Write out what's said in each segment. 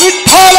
விட்டல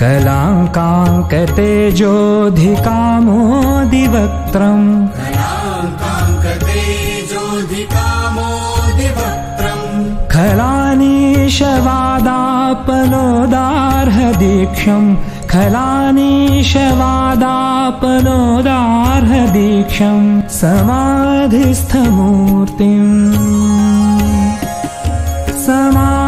कलाङ्काङ्कतेजोधिकामोदिवक्त्रम् खलानीशवादापनोदार्हदीक्षम् खलानीशवादापनोदार्हदीक्षम् समाधिस्थमूर्तिम्। समा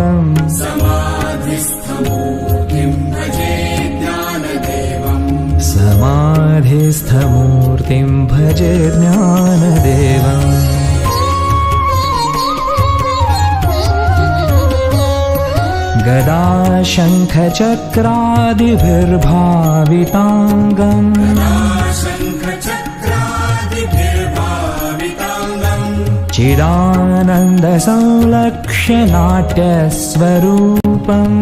शङ्खचक्रादिभिर्भाविताङ्गम्। चिदानन्दसंलक्ष्य नाट्यस्वरूपम्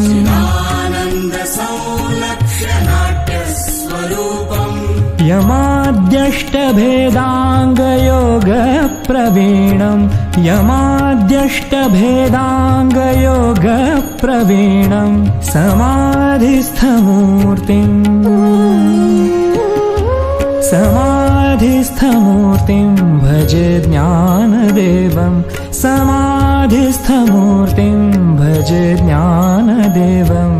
यमाद्यष्टभेदाङ्गयोगप्रवीणम् यमाद्यष्टभेदाङ्गयोगप्रवीणम् समाधिस्थमूर्तिम् समाधिस्थमूर्तिं भजे ज्ञानदेवं समाधिस्थमूर्तिं भजे ज्ञानदेवम्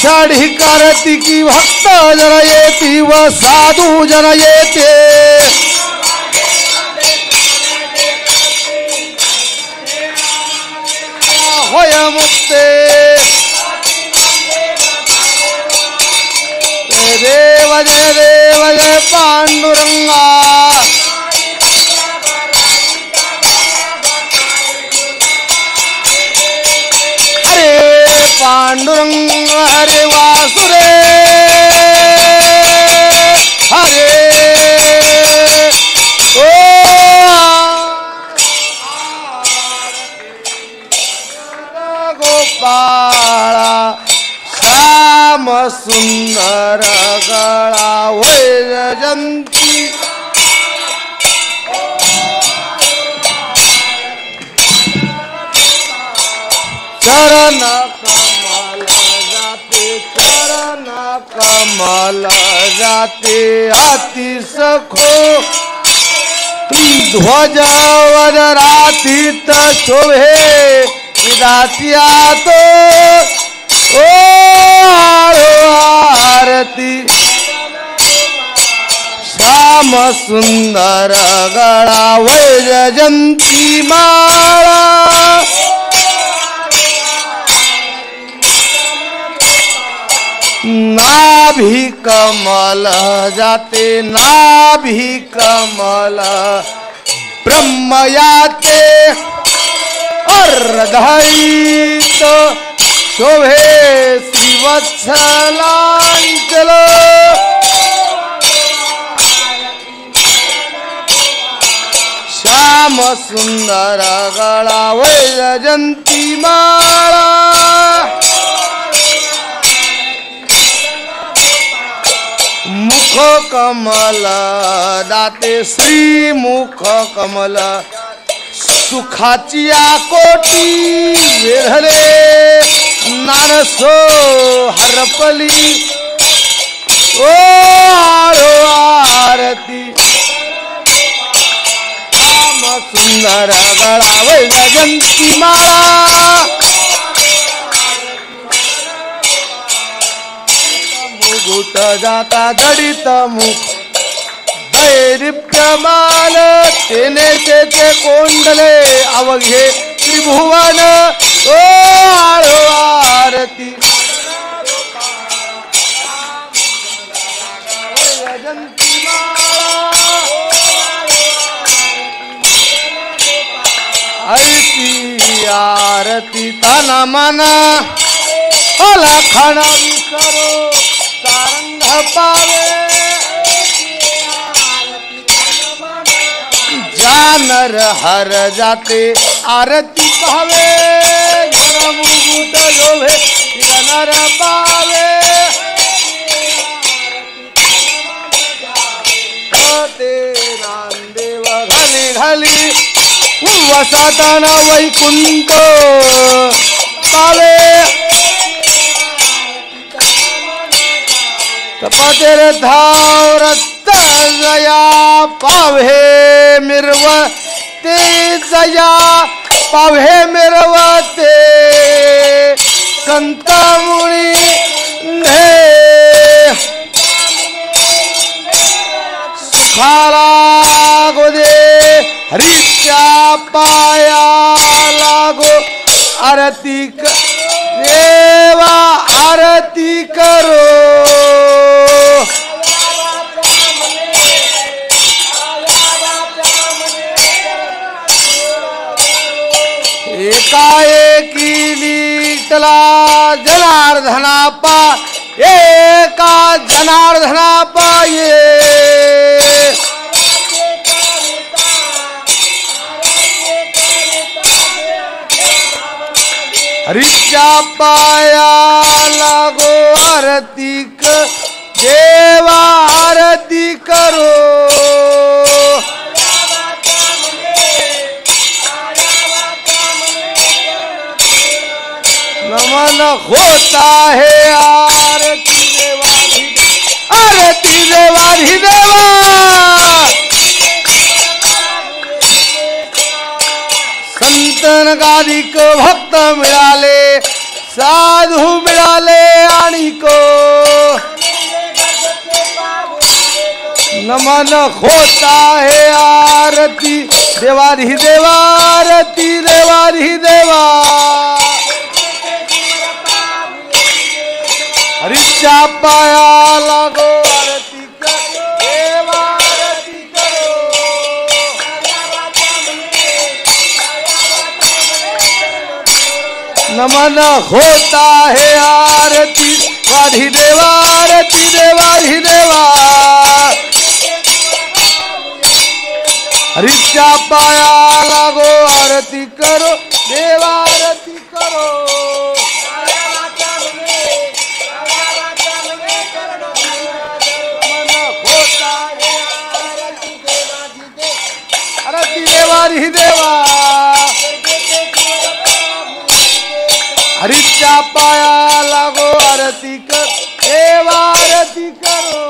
आषाढी कार्तिकी भक्त जन येती व साधू जन येते. होय मुक्ते. देव जय देव. मला जाते अति सखो. ध्वजवर रातीत शोभे. विदातिया तो ओ आळो आरती. श्याम सुंदर गळा वैजयंती माळा. नाभी कमल जाते नाभी कमल। ब्रह्मयाते अर्धईत शोभे श्रीवत्सलांचल। श्याम सुंदर गळा वैजयंती माळा। मुख कमल दाते श्री मुख कमल सुखाची कोटी वेधले नानसो हरपली ओ आळो आरती. राम सुंदर गळा वैजयंती माळा. गुट जाता दडित मुख. दैरिप्यमान तेने तेचे कोंडले अवघे त्रिभुवन. ओ आळो आरती आरती तन मना. अलखण विसरो सारंग पावे जानर हर जाते आरती पावे। मुकुट लोभे नर पावे ते नामदेव घाली घाली वसताना वैकुंठ पावे तपातेर धाव रक्त जया पावे मिरव ते जया पावे मिरव ते संत ने. सुखाला गोदे हरीच्या पाया लागो आरती देवा आरती करो. काये की तला जनार्दना पा ये का जनार्दना पा ये। ऋचा पाया लागो आरती क, देवा आरती करो। नमन होता है आरती देवारी आरती देवारी देवा। संतन गादिक भक्त मिळाले साधू मिळाले आणि को। नमन होता है आरती देवारी देवा आरती देवारी देवा पाया लागो, आरती कर। देवा नमन होता है आरती। वाधी देवा, आरती देवाधी देवा। हरीच्या पाया लागो, आरती करो। देवा, आरती करो। हरी देवा. हरीच्या पाया लागो आरती कर. देवा आरती करो.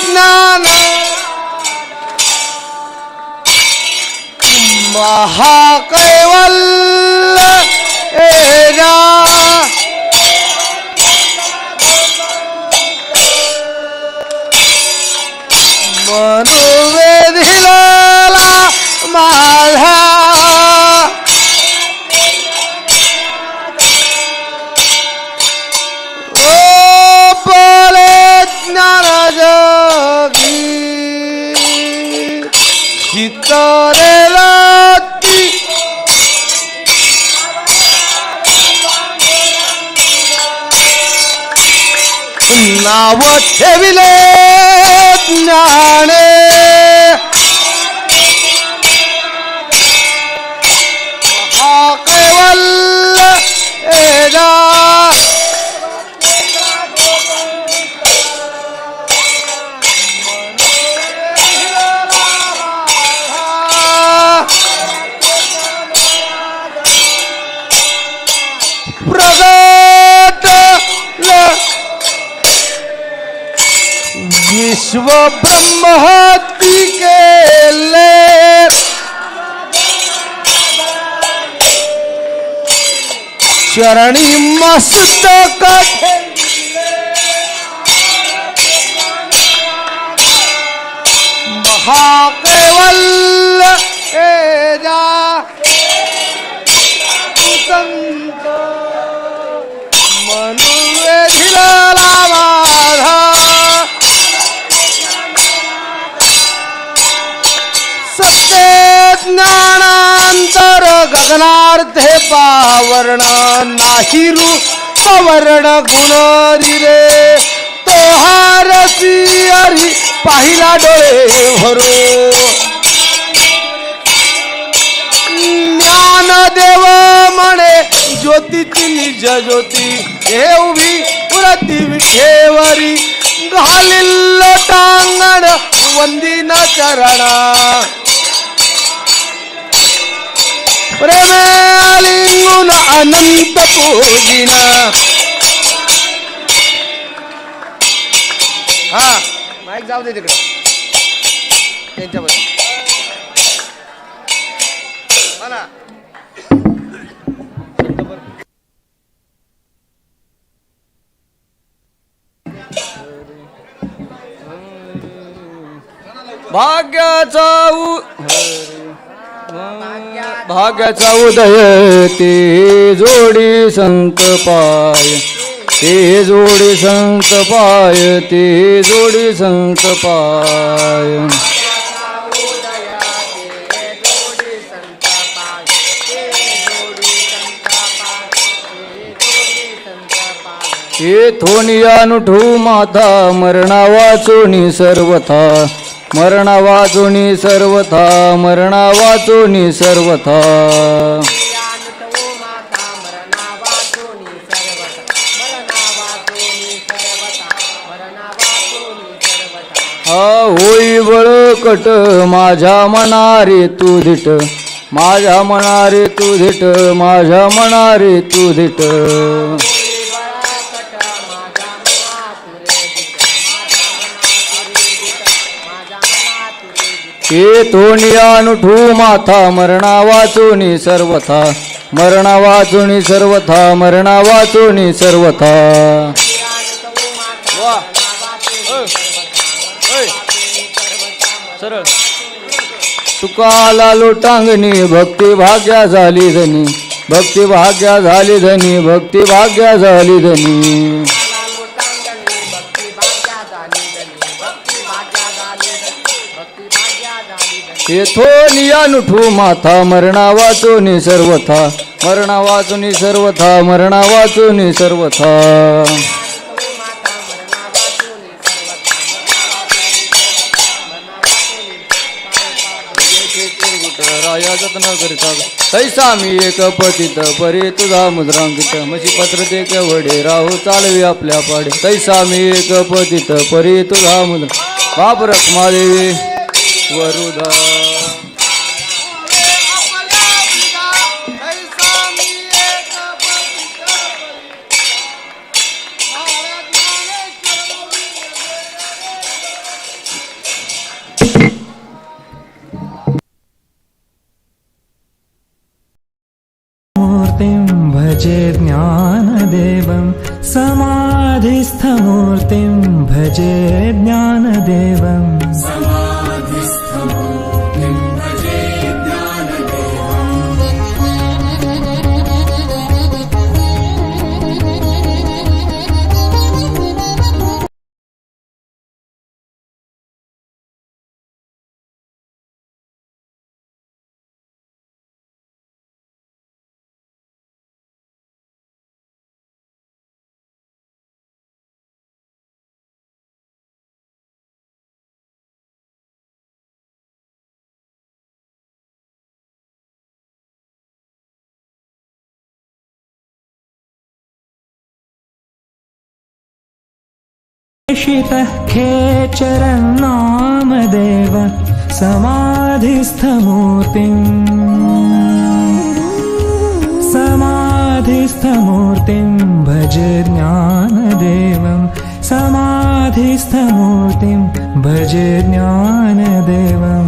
ವಿಜ್ಞಾನ ಮಹಾಕೈವಲ್ Now what heavy load, Nane? विश्व ब्रह्मोत्ति के ले चरणी मस्त कठे। महाक गगनार्थे पावरण नाही रू सवर्ण गुण रे. तो हारसी अरी पाहिला डोळे भरो ज्ञान देव म्हणे ज्योतीची निज ज्योती हे उभी पुरती टांगण वंदिन चरणा. प्रेमे आलिंगून अनंत पूजिन. हा. माईक जाऊ दे तिकडं. त्यांच्याबद्दल म्हणा भाग्याचा भाग्याचा उदय ते जोडी संत पाय. ते जोडी संत पाय ते जोडी संत पाय. हे थोनिया नुठू माथा मरणा वाचोनी सर्वथा. मरणा वाचोनी सर्वथा मरणा वाचोनी सर्वथा. हा होई बळकट माझ्या मनारे तू धिट माझ्या मनारे तू धिट माझ्या मनारे तू धिट. हे तोणी अनुठू माथा मरणा वाचोनी सर्वथा मरणा वाचोनी सर्वथा. मरणा वाचोनी सर्वथा सरळ. तुकाला लोटांगणी भक्ती भाग्या झाली धनी. भक्ती भाग्या झाली धनी भक्ती भाग्या झाली धनी. येथोनी अनुठू माथा मरणा वाचोनी सर्वथा. मरणा वाचोनी सर्वथा मरणा वाचोनी सर्वथा. राया जतन करिता तैसा मी एक पतित परी तुझा मुद्रांकित. मशी पत्र ते कवडे राहू चालवी आपल्या पाडे तैसा मी एक पतित परी तुझा मुद्रा बाप रखमादेवी. देवी मूर्तिं भजे ज्ञानदेवं। समाधिस्थमूर्तिं भजे ज्ञानदेवम् शितः खेचरन्नामदेव समाधिस्थमूर्तिम्। समाधिस्थमूर्तिं भज ज्ञानदेवं समाधिस्थमूर्तिं भज ज्ञानदेवम्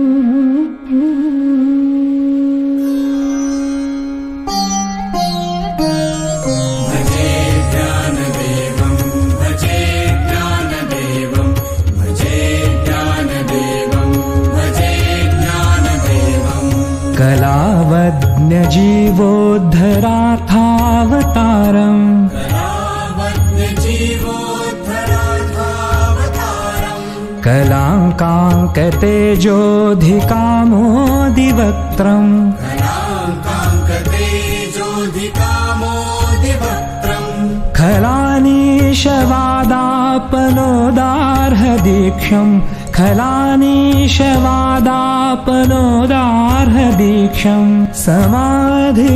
Mm-hmm. कलाङ्काङ्कतेजोऽधिकामोदिवक्त्रम् खलानीशवादापनोदार्हदीक्षम् खलानीशवादापनोदार्हदीक्षम् समाधिस्थमूर्तिम्।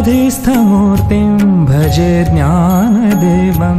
समाधिस्थमूर्तिं भजे ज्ञानदेवं